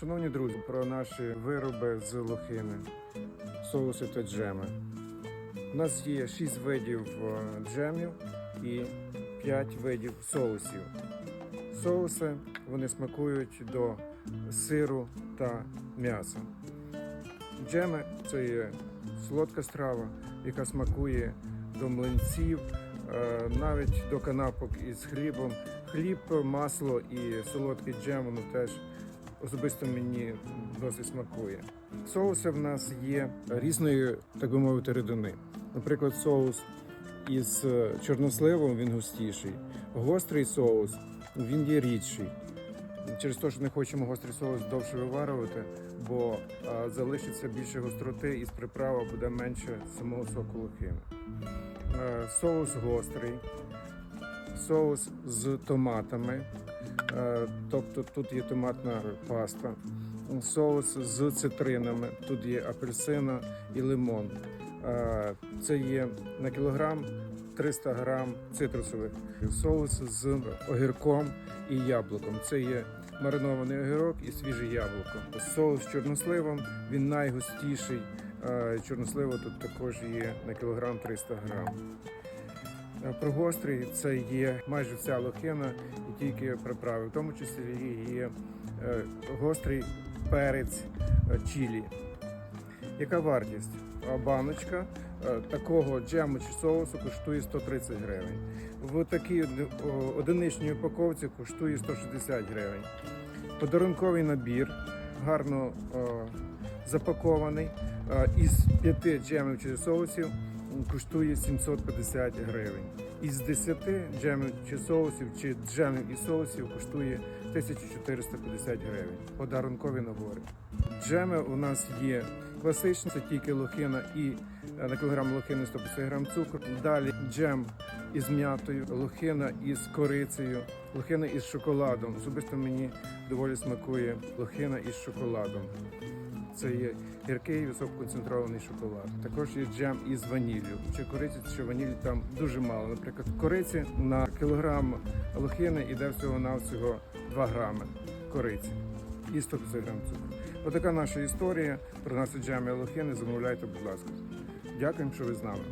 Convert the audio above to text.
Шановні друзі, про наші вироби з лохини, соуси та джеми. У нас є 6 видів е, джемів і 5 видів соусів. Соуси вони смакують до сиру та м'яса. Джеми це є солодка страва, яка смакує до млинців, е, навіть до канапок із хлібом. Хліб, масло і солодкий джем воно теж особисто мені досить смакує. Соуси в нас є різної, так би мовити, рідини. Наприклад, соус із е, чорносливом він густіший, гострий соус він є рідший. Через те, що не хочемо гострий соус довше виварювати, бо а, залишиться більше гостроти і з приправи буде менше самого соку лохини. Е, соус гострий, соус з томатами, е, тобто тут є томатна паста, соус з цитринами, тут є апельсина і лимон. Е, Це є на кілограм 300 грам цитрусових, соус з огірком і яблуком. Це є маринований огірок і свіже яблуко. Соус з чорносливом він найгустіший. Е, Чорносливо тут також є на кілограм 300 грам. Про гострий це є майже вся лохина і тільки приправи, в тому числі є е, гострий перець е, чилі. Яка вартість? Баночка е, такого джему чи соусу коштує 130 гривень. В такій одиничній упаковці коштує 160 гривень. Подарунковий набір гарно запакований із п'яти джемів чи соусів коштує 750 гривень. Із 10 джемів чи соусів чи джемів і соусів коштує 1450 гривень. Подарункові набори. Джеми у нас є класичні, це тільки лохина і е, на кілограм лохини 150 грам цукру. Далі джем із м'ятою, лохина із корицею, лохина із шоколадом. Особисто мені доволі смакує лохина із шоколадом. Це є гіркий висококонцентрований шоколад. Також є джем із ваніллю. Чи кориці, чи ванілі там дуже мало. Наприклад, кориці на кілограм лохини йде всього-навсього 2 грами кориці і 150 грам цукру. Отака наша історія про наші джеми і лохини. Замовляйте, будь ласка. Дякуємо, що ви з нами.